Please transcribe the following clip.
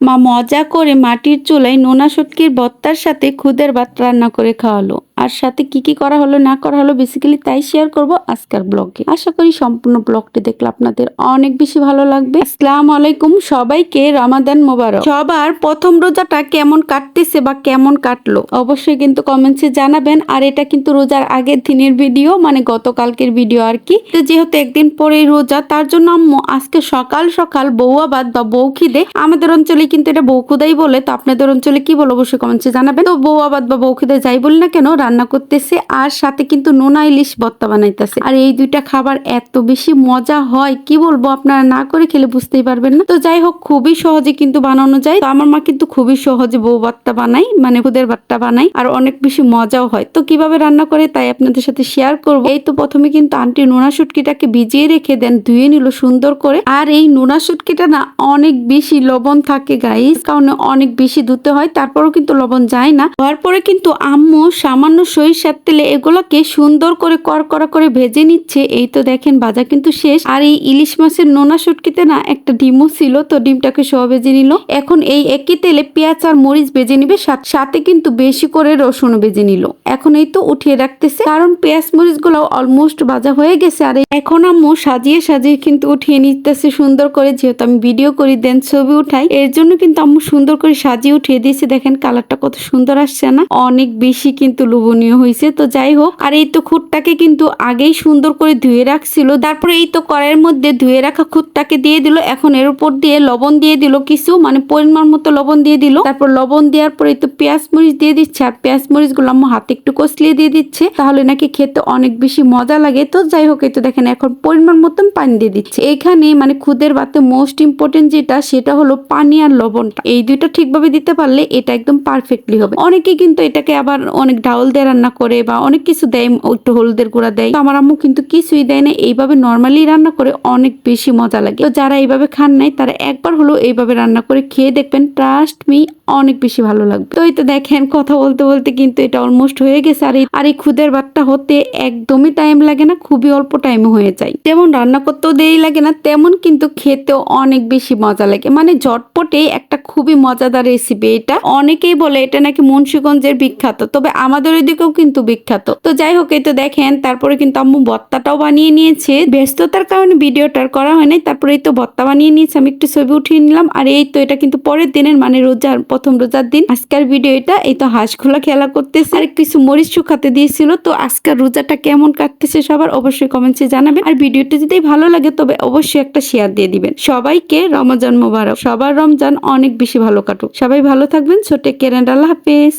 মা মজা করে মাটির চুলায় নোনা শুটকির বত্তার সাথে খুদের ভাত রান্না করে খাওয়ালো। আর সাথে কি কি করা হলো, না করা হলো বেসিক্যালি তাই শেয়ার করব আজকের ব্লগে আশা করি সম্পূর্ণ ব্লগটি দেখলে আপনাদের অনেক বেশি ভালো লাগবে। আসসালাম আলাইকুম, সবাইকে রমাদান মোবারক। সবার প্রথম রোজাটা কেমন কাটতেছে বা কেমন কাটলো? অবশ্যই কিন্তু কমেন্টসে জানাবেন। আর এটা কিন্তু রোজার আগের দিনের ভিডিও মানে গতকালকের ভিডিও আর কি। যেহেতু একদিন পরেই রোজা, তার জন্য আম্মু আজকে সকাল সকাল বউয়াবাদ বা বউ খিদে। আমাদের অঞ্চলে কিন্তু এটা বউখুদাই বলে। তো আপনাদের অঞ্চলে কি বলো, অবশ্যই কমেন্টসে জানাবেন। তো বউয়াবাদ বা বউখিদে যাই বলি না কেন রান্না করতেছে আর সাথে কিন্তু নোনা ইলিশ ভর্তা বানাইতেছে। আর এই দুইটা খাবার এত বেশি মজা হয়, কি বলব আপনারা না করে খেলে বুঝতেই পারবেন না। তো যাই হোক, খুবই সহজে কিন্তু বানানো যায়। তো আমার মা কিন্তু খুবই সহজে বউ ভর্তা বানাই মানে খুদের ভর্তা বানাই আর অনেক বেশি মজাও হয়। তো কীভাবে রান্না করে তাই আপনাদের সাথে শেয়ার করব। এই তো প্রথমে কিন্তু আন্টি নোনা শুটকিটাকে ভিজিয়ে রেখে দেন, ধুয়ে নিল সুন্দর করে। আর এই নোনা শুটকিটা না অনেক বেশি লবণ থাকে গাইস কারণে অনেক বেশি ধুতে হয়, তারপরও কিন্তু লবণ যায় না। হওয়ার পরে কিন্তু আম্মু সামান্য সরিষার তেলে এগুলোকে সুন্দর করে করকরা করে ভেজে নিচ্ছে। এই তো দেখেন ভাজা কিন্তু শেষ। আর এই ইলিশ মাছের নোনা শুটকিতে না একটা ডিমও ছিল, তো ডিমটাকে সহ ভেজে নিল। এখন এই একই তেলে পেঁয়াজ আর মরিচ ভেজে নিবে, সাথে কিন্তু বেশি করে রসুন ভেজে নিল। এখন এই তো উঠিয়ে রাখতেছে, কারণ পেঁয়াজ মরিচগুলো অলমোস্ট ভাজা হয়ে গেছে। আর এখন আম্মু সাজিয়ে সাজিয়ে কিন্তু উঠিয়ে নিতেছে সুন্দর করে, যেহেতু আমি ভিডিও করি দেন ছবি উঠাই। এর জন্য কিন্তু আম্মু সুন্দর করে সাজিয়ে উঠিয়ে দিয়েছে। দেখেন কালারটা কত সুন্দর আসছে না? অনেক বেশি কিন্তু লোভনীয় হয়েছে তো যাই হোক। আর এই তো খুঁটটাকে কিন্তু আগেই সুন্দর করে ধুয়ে রাখছিল। তারপরে এই তো কড়াইয়ের মধ্যে ধুয়ে রাখা খুঁটটাকে দিয়ে দিল। এখন এর উপর দিয়ে লবণ দিয়ে দিল কিছু মানে পরিমাণ মতো লবণ দিয়ে দিল। তারপর লবণ দেওয়ার পরে তো পেঁয়াজ মরিচ দিয়ে দিচ্ছে। আর পেঁয়াজ মরিচগুলো আম্মু হাতে একটু কষলিয়ে দিয়ে দিচ্ছে। তাহলে নাকি খেতে অনেক বেশি মজা লাগে। তো যাই হোক, এই তো দেখেন, এখন পরিমাণ মতন পানি দিয়ে দিচ্ছে। এখানে মানে খুদের বাতে মোস্ট ইম্পর্টেন্ট যেটা, সেটা হলো পানি আর লবণটা। এই দুইটা ঠিকভাবে দিতে পারলে এটা একদম পারফেক্টলি হবে। অনেকে কিন্তু এটাকে আবার অনেক ডাউল দিয়ে রান্না করে বা অনেক কিছু দেয়, একটু হলুদের গুঁড়া দেয়। আমার আম্মু কিন্তু কিছুই দেয় না, এইভাবে নর্মালি রান্না করে অনেক বেশি মজা লাগে। তো যারা এইভাবে খান নাই, তারা একবার হলো এইভাবে রান্না করে খেয়ে দেখবেন ট্রাস্ট মি অনেক বেশি ভালো লাগবে। তো এই তো দেখেন, কথা বলতে বলতে কিন্তু এটা অলমোস্ট হয়ে গেছে। আর আর এই খুদের ভাতটা হতে একদমই টাইম লাগে না, খুবই অল্প টাইমে হয়ে যায়। যেমন রান্না করতেও দেরি লাগে না, তেমন কিন্তু খেতেও অনেক বেশি মজা লাগে। মানে ঝটপটে একটা খুবই মজাদার রেসিপি এটা। অনেকেই বলে এটা নাকি মুন্সীগঞ্জের বিখ্যাত, তবে আমাদের ওইদিকেও কিন্তু বিখ্যাত। তো যাই হোক, এই তো দেখেন, তারপরে কিন্তু আম্মু ভর্তাটাও বানিয়ে নিয়েছে। ব্যস্ততার কারণে ভিডিওটার করা হয় নাই, তারপরে এই তো ভর্তা বানিয়ে নিয়েছে, আমি একটু ছবি উঠিয়ে নিলাম। আর এই তো এটা কিন্তু পরের দিনের মানে রোজার, প্রথম রোজার দিন। আজকের ভিডিও এটা, এই তো হাঁস খোলা খেলা করতেছে। আর কিছু মরিচ শুকাতে দিয়েছিল, তো আজকের রোজাটা কেমন কাটতেছে সবার অবশ্যই কমেন্টসে জানাবেন। আর ভিডিওটা যদি ভালো লাগে, তবে অবশ্যই একটা শেয়ার দিয়ে দিবেন। সবাইকে রমজান মোবারক, সবার রমজান অনেক বেশি ভালো কাটুক। সবাই ভালো থাকবেন ছোটে কেরেন আল্লাহ হাফেজ।